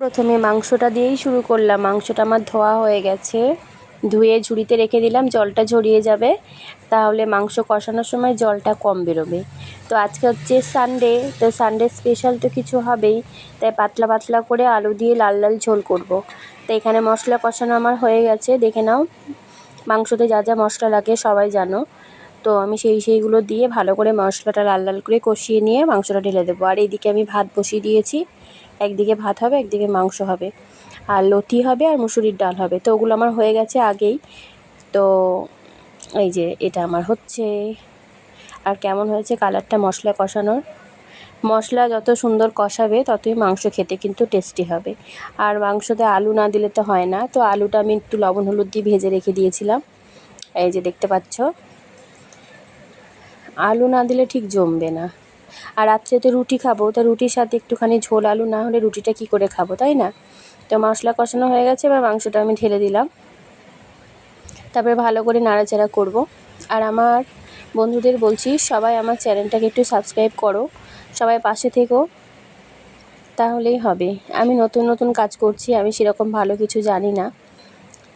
প্রথমে মাংসটা দিয়েই শুরু করলাম। মাংসটা আমার ধোয়া হয়ে গেছে। ধুয়ে ঝুড়িতে রেখে দিলাম, জলটা ঝরিয়ে যাবে। তাহলে মাংস কষানোর সময় জলটা কম বেরোবে। তো আজকে হচ্ছে সানডে তো সানডে স্পেশাল তো কিছু হবেই। তাই পাতলা পাতলা করে আলু দিয়ে লাল লাল ঝোল করব। তো এখানে মশলা কষানো আমার হয়ে গেছে। দেখে নাও, মাংসতে যা যা মশলা লাগে সবাই জানো। তো আমি সেই সেইগুলো দিয়ে ভালো করে মশলাটা লাল লাল করে কষিয়ে নিয়ে মাংসটা ঢেলে দেবো। আর এইদিকে আমি ভাত বসিয়ে দিয়েছি। একদিকে ভাত হবে, একদিকে মাংস হবে। আর লতি হবে আর মুসুরির ডাল হবে। তো ওগুলো আমার হয়ে গেছে আগেই। তো এই যে এটা আমার হচ্ছে। আর কেমন হয়েছে কালারটা মশলা কষানোর? মশলা যত সুন্দর কষাবে, ততই মাংস খেতে কিন্তু টেস্টি হবে। আর মাংসতে আলু না দিলে তো হয় না। তো আলুটা আমি একটু লবণ, হলুদ দিয়ে ভেজে রেখে দিয়েছিলাম। এই যে দেখতে পাচ্ছ? আলু না দিলে ঠিক জমবে না। আর রাত্রে তো রুটি খাব, তা রুটির সাথে একটুখানি ঝোল আলু না হলে রুটিটা কি করে খাব, তাই না? তো মশলা কষানো হয়ে গেছে, এবার মাংসটা আমি ঢেলে দিলাম। তারপরে ভালো করে নাড়াচাড়া করব। আর আমার বন্ধুদের বলছি, সবাই আমার চ্যানেলটাকে একটু সাবস্ক্রাইব করো, সবাই পাশে থেকো। তাহলেই হবে। আমি নতুন নতুন কাজ করছি, আমি সেরকম ভালো কিছু জানি না।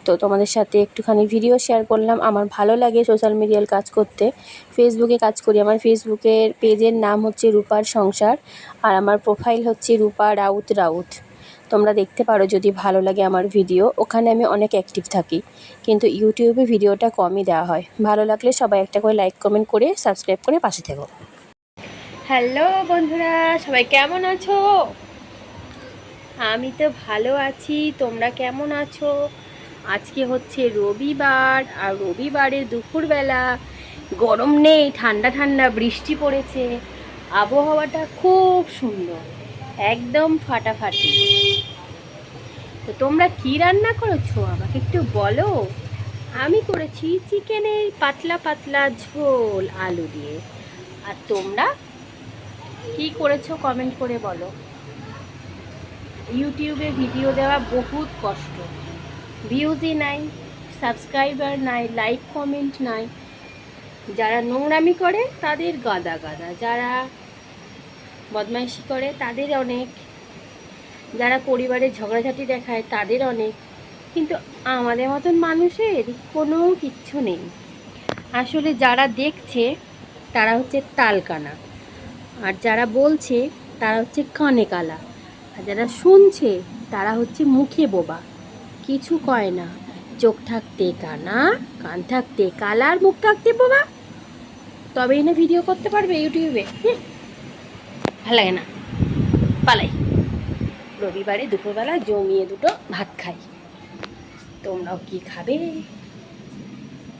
তো তোমাদের সাথে একটুখানি ভিডিও শেয়ার করলাম। আমার ভালো লাগে সোশ্যাল মিডিয়ার কাজ করতে। ফেসবুকে কাজ করি। আমার ফেসবুকের পেজের নাম হচ্ছে রূপার সংসার আর আমার প্রোফাইল হচ্ছে রূপা রাউত রাউত। তোমরা দেখতে পারো যদি ভালো লাগে আমার ভিডিও ওখানে আমি অনেক অ্যাক্টিভ থাকি। কিন্তু ইউটিউবে ভিডিওটা কমই দেওয়া হয়। ভালো লাগলে সবাই একটা করে লাইক কমেন্ট করে সাবস্ক্রাইব করে পাশে থেকো। হ্যালো বন্ধুরা, সবাই কেমন আছো? আমি তো ভালো আছি। তোমরা কেমন আছো? আজকে হচ্ছে রবিবার, আর রবিবারের দুপুরবেলা গরম নেই, ঠান্ডা ঠান্ডা বৃষ্টি পড়েছে। আবহাওয়াটা খুব সুন্দর, একদম ফাটাফাটি। তো তোমরা কি রান্না করেছ? আমাকে একটু বলো। আমি করেছি চিকেনের পাতলা পাতলা ঝোল আলু দিয়ে। আর তোমরা কি করেছ কমেন্ট করে বলো। ইউটিউবে ভিডিও দেওয়া বহুত কষ্ট। ভিউজই নাই, সাবস্ক্রাইবার নাই লাইক কমেন্ট নাই। যারা নোংরামি করে, তাদের গাদা গাদা। যারা বদমাইশি করে, তাদের অনেক। যারা পরিবারে ঝগড়াঝাটি দেখায়, তাদের অনেক। কিন্তু আমাদের মতন মানুষের কোনো কিচ্ছু নেই। আসলে যারা দেখছে, তারা হচ্ছে তালকানা। আর যারা বলছে, তারা হচ্ছে কানে কালা আর যারা শুনছে, তারা হচ্ছে মুখে বোবা। কিছু কয় না। চোখ থাকতে কানা, কান থাকতে কালা আর মুখ থাকতে বোবা তবেই না ভিডিও করতে পারবে ইউটিউবে। ভালো লাগে না। পালাই। রবিবারে দুপুরবেলা জমিয়ে দুটো ভাত খাই। তোমরাও কি খাবে?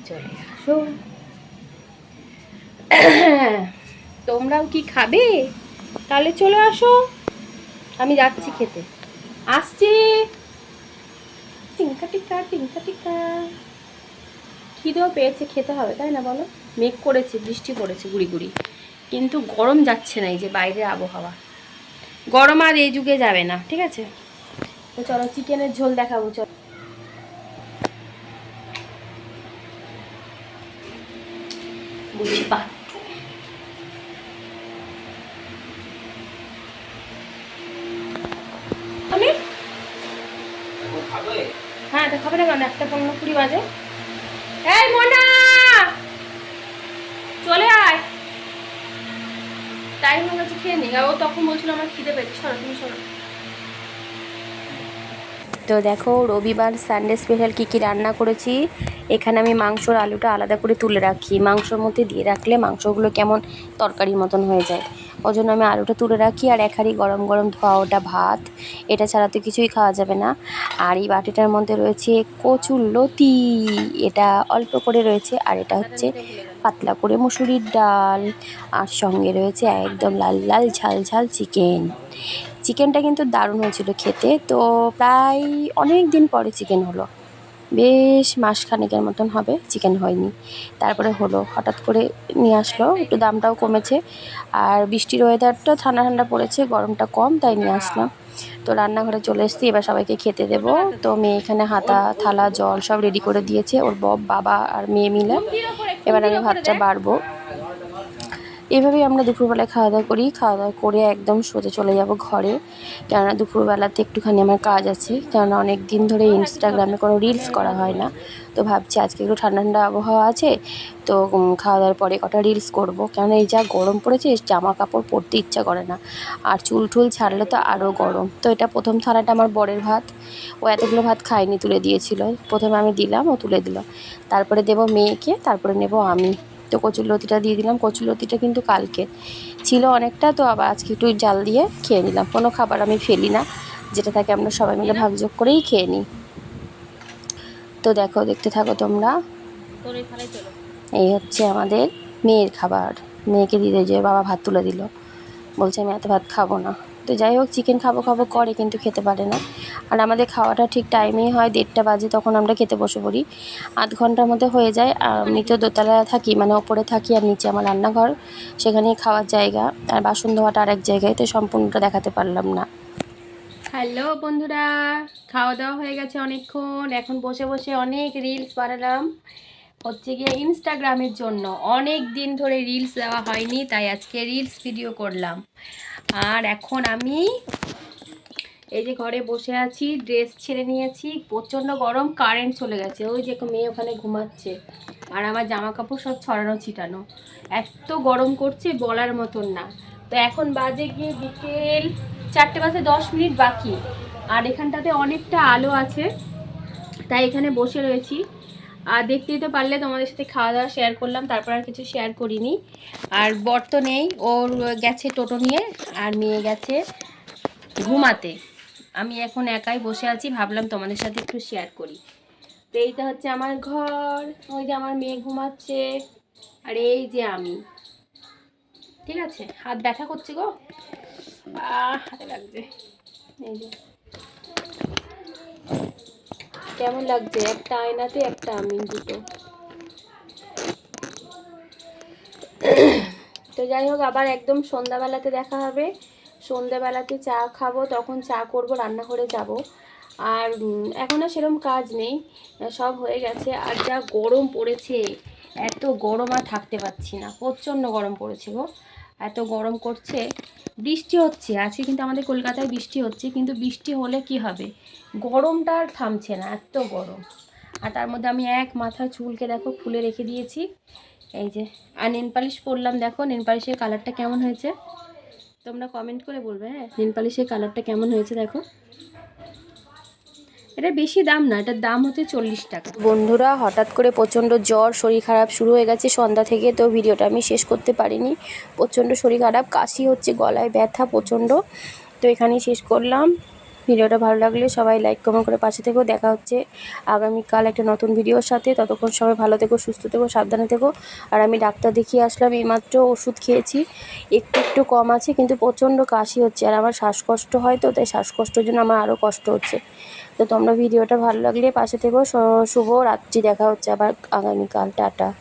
চলে আসো। তোমরাও কি খাবে? তাহলে চলে আসো। আমি যাচ্ছি খেতে। আসছি। টিঙ্কা টিকা টিঙ্কা টিকা। খিদেও পেয়েছে, খেতে হবে, তাই না বলো? মেঘ করেছে, বৃষ্টি পড়েছে, গুড়ি গুড়ি। কিন্তু গরম যাচ্ছে না এই যে বাইরের আবহাওয়া। গরম আর এই যুগে যাবে না, ঠিক আছে? তো চলো, চিকেনের ঝোল দেখাবো, চলো। হ্যাঁ একটা পনেরো কুড়ি বাজে। এই, মোনা! চলে আয়। খেয়ে নি। ও তখন বলছিল আমার খিদে পেয়েছে। তুমি সরো তো দেখো, রবিবার সানডে স্পেশাল কী কী রান্না করেছি? এখানে আমি মাংসর আলুটা আলাদা করে তুলে রাখি। মাংসর মধ্যে দিয়ে রাখলে মাংসগুলো কেমন তরকারির মতন হয়ে যায়। ওই জন্য আমি আলুটা তুলে রাখি আর এক হাঁড়ি গরম গরম ধোয়া ওটা ভাত। এটা ছাড়া তো কিছুই খাওয়া যাবে না। আর এই বাটিটার মধ্যে রয়েছে কচুর লতি। এটা অল্প করে রয়েছে আর এটা হচ্ছে পাতলা করে মুসুরির ডাল। আর সঙ্গে রয়েছে একদম লাল লাল ঝাল ঝাল চিকেন। চিকেনটা কিন্তু দারুণ হয়েছিল খেতে। তো প্রায় অনেক দিন পরে চিকেন হলো। বেশ মাসখানেকের মতন হবে চিকেন হয়নি। তারপরে হলো, হঠাৎ করে নিয়ে আসলো, একটু দামটাও কমেছে। আর বৃষ্টির ওয়েদারটা ঠান্ডা ঠান্ডা পড়েছে, গরমটা কম, তাই নিয়ে আসলাম। তো রান্নাঘরে চলে এসেছি, এবার সবাইকে খেতে দেব। তো মেয়ে এখানে হাতা, থালা, জল সব রেডি করে দিয়েছে। ওর বব, বাবা আর মেয়ে মিলে। এবার আমি ভাতটা বাড়বো। এভাবেই আমরা দুপুরবেলায় খাওয়া দাওয়া করি। খাওয়া দাওয়া করে একদম সোজা চলে যাব ঘরে। কেননা দুপুরবেলাতে একটুখানি আমার কাজ আছে। কেননা অনেক দিন ধরে ইনস্টাগ্রামে কোনো রিলস করা হয় না। তো ভাবছি আজকে একটু ঠান্ডা ঠান্ডা আবহাওয়া আছে। তো খাওয়া দাওয়ার পরে কটা রিলস করব। কেননা এই যা গরম পড়েছে জামা কাপড় পরতে ইচ্ছা করে না। আর চুল টুল ছাড়লে তো আরও গরম। তো এটা প্রথম থালাটা আমার বরের ভাত। ও এতগুলো ভাত খায়নি, তুলে দিয়েছিল। প্রথমে আমি দিলাম, ও তুলে দিল। তারপরে দেবো মেয়েকে, তারপরে নেব আমি। তো কচুর লতিটা দিয়ে দিলাম। কচুর লতিটা কিন্তু কালকে ছিল অনেকটা তো আবার আজকে একটু জাল দিয়ে খেয়ে নিলাম। কোনো খাবার আমি ফেলি না যেটা থাকে আমরা সবাই মিলে ভাগযোগ করেই খেয়ে নিই। তো দেখো দেখতে থাকো তোমরা। এই এই হচ্ছে আমাদের মেয়ের খাবার। মেয়েকে দিতে যে বাবা ভাত তুলে দিল। বলছে আমি এত ভাত খাব না। তো যাই হোক চিকেন খাব খাব করে কিন্তু খেতে পারে না। আর আমাদের খাওয়াটা ঠিক টাইমেই হয় দেড়টা বাজে, তখন আমরা খেতে বসে পড়ি। আধ ঘণ্টার মধ্যে হয়ে যায়। আর আমি তো দোতলায় থাকি মানে ওপরে থাকি আর নিচে আমার রান্নাঘর। সেখানে খাওয়ার জায়গা। আর বাসন ধোয়াটা আরেক জায়গায়, তো সম্পূর্ণটা দেখাতে পারলাম না। হ্যালো বন্ধুরা, খাওয়া দাওয়া হয়ে গেছে অনেকক্ষণ। এখন বসে বসে অনেক রিলস বানালাম। হচ্ছে গিয়ে ইনস্টাগ্রামের জন্য। অনেক দিন ধরে রিলস দেওয়া হয়নি, তাই আজকে রিলস ভিডিও করলাম। আর এখন আমি এই যে ঘরে বসে আছি ড্রেস ছেড়ে নিয়েছি, প্রচণ্ড গরম কারেন্ট চলে গেছে। ওই যে মেয়ে ওখানে ঘুমাচ্ছে, আর আমার জামা কাপড় সব ছড়ানো, ছিটানো। এত গরম করছে বলার মতন না। তো এখন বাজে গিয়ে বিকেল চারটে বাজে দশ মিনিট বাকি। আর এখানটাতে অনেকটা আলো আছে, তাই এখানে বসে রয়েছি। আর দেখতেই তো পারলে তোমাদের সাথে খাওয়া দাওয়া শেয়ার করলাম, তারপর আর কিছু শেয়ার করিনি। আর বর তো নেই, ওর গেছে টোটো নিয়ে, আর মেয়ে গেছে ঘুমাতে। আমি এখন একাই বসে আছি, ভাবলাম তোমাদের সাথে একটু শেয়ার করি। তো এইটা হচ্ছে আমার ঘর, ওই যে আমার মেয়ে ঘুমাচ্ছে, আর এই যে আমি। ঠিক আছে? হাত ব্যথা করছে গো? হাতে লাগছে। এই যে। কেমন লাগছে? একটা আয়নাতে, একটা আমিন দুটো। তো যাই হোক, আবার একদম সন্ধ্যাবেলাতে দেখা হবে। সন্ধ্যাবেলাতে চা খাব, তখন চা করব, রান্নাঘরে যাব। আর এখন আর সেরকম কাজ নেই। সব হয়ে গেছে। আর যা গরম পড়েছে, এত গরম আর থাকতে পারছি না। প্রচণ্ড গরম পড়েছে গো। এত গরম করছে। বৃষ্টি হচ্ছে, আজকে কিন্তু আমাদের কলকাতায় বৃষ্টি হচ্ছে, কিন্তু বৃষ্টি হলে কি হবে? গরমটা আর থামছে না, এত গরম। আর তার মধ্যে আমি এক মাথায় চুলকে দেখো খুলে রেখে দিয়েছি। এই যে, আর নেন পালিশ পরলাম, দেখো নেন পালিশের কালারটা কেমন হয়েছে? তোমরা কমেন্ট করে বলবে হ্যাঁ? নেন পালিশের কালারটা কেমন হয়েছে, দেখো। এটা বেশি দাম না, এটার দাম হচ্ছে চল্লিশ টাকা। বন্ধুরা, হঠাৎ করে প্রচণ্ড জ্বর, শরীর খারাপ শুরু হয়ে গেছে সন্ধ্যা থেকে, তো ভিডিওটা আমি শেষ করতে পারিনি। প্রচণ্ড শরীর খারাপ, কাশি হচ্ছে, গলায় ব্যথা প্রচণ্ড। তো এখানেই শেষ করলাম। ভিডিওটা ভালো লাগলে সবাই লাইক কমেন্ট করে পাশে থেকেও দেখা হচ্ছে। আগামীকাল একটা নতুন ভিডিওর সাথে। ততক্ষণ সবাই ভালো থেকো, সুস্থ থেকো, সাবধানে থেকো। আর আমি ডাক্তার দেখিয়ে আসলাম, এইমাত্র ওষুধ খেয়েছি। একটু একটু কম আছে, কিন্তু প্রচণ্ড কাশি হচ্ছে। আর আমার শ্বাসকষ্ট হয় তো, তাই শ্বাসকষ্টের জন্য আমার আরও কষ্ট হচ্ছে। তো তোমরা ভিডিওটা ভালো লাগলে পাশে থেকো। শু- শুভ রাত্রি, দেখা হচ্ছে আবার আগামীকাল। টাটা।